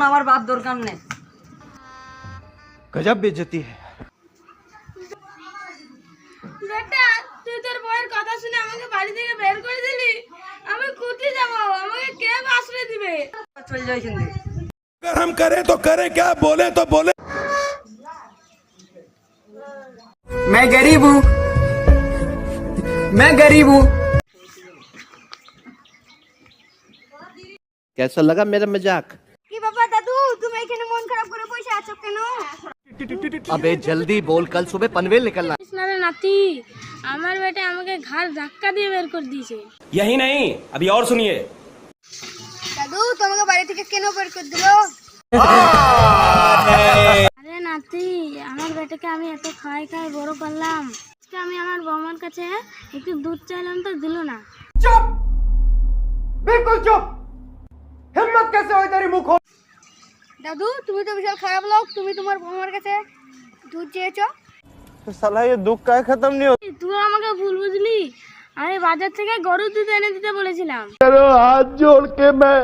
মতন আমার বাপ দরকার নেই गजब बेइज्जती है বেটা তুই তোর বউয়ের কথা শুনে আমাকে বাড়ি থেকে বের করে দিলি আমি কোথায় যাব আমাকে কে আশ্রয় দিবে চলে যাই এখান থেকে अगर हम करें तो करें क्या बोले तो बोले मैं गरीब हूँ मैं गरीब हूँ कैसा लगा मेरा मजाक কি বাবা দাদু তুমি এখানে মন খারাপ করে বসে আছো কেন अबे जल्दी बोल कल सुबह पनवेल निकलना না রে নাতি আমার বেটা আমাকে ঘাড় ধাক্কা দিয়ে বের করে দিয়েছে यही नहीं अभी और सुनिए দাদু তোমাকে বাড়ি থেকে কেন বের করে দিল আরে নাতি আমার বেটাকে আমি এত খাই খাই বড় করলাম আজকে আমি আমার বৌমার কাছে একটু দুধ চাইলাম তো দিল না बिल्कुल चुप हिम्मत कैसे हुई तेरी मुंह खोल দাদু তুমি তো বিশাল খারাপ লোক তুমি তোমার বৌমার কাছে দুধ চেয়েছো साला ये दुख का खत्म नहीं তুই আমাকে ভুল বুঝলি আমি বাজার থেকে গরুর দুধ এনে দিতে বলেছিলাম हाथ जोड़ के मैं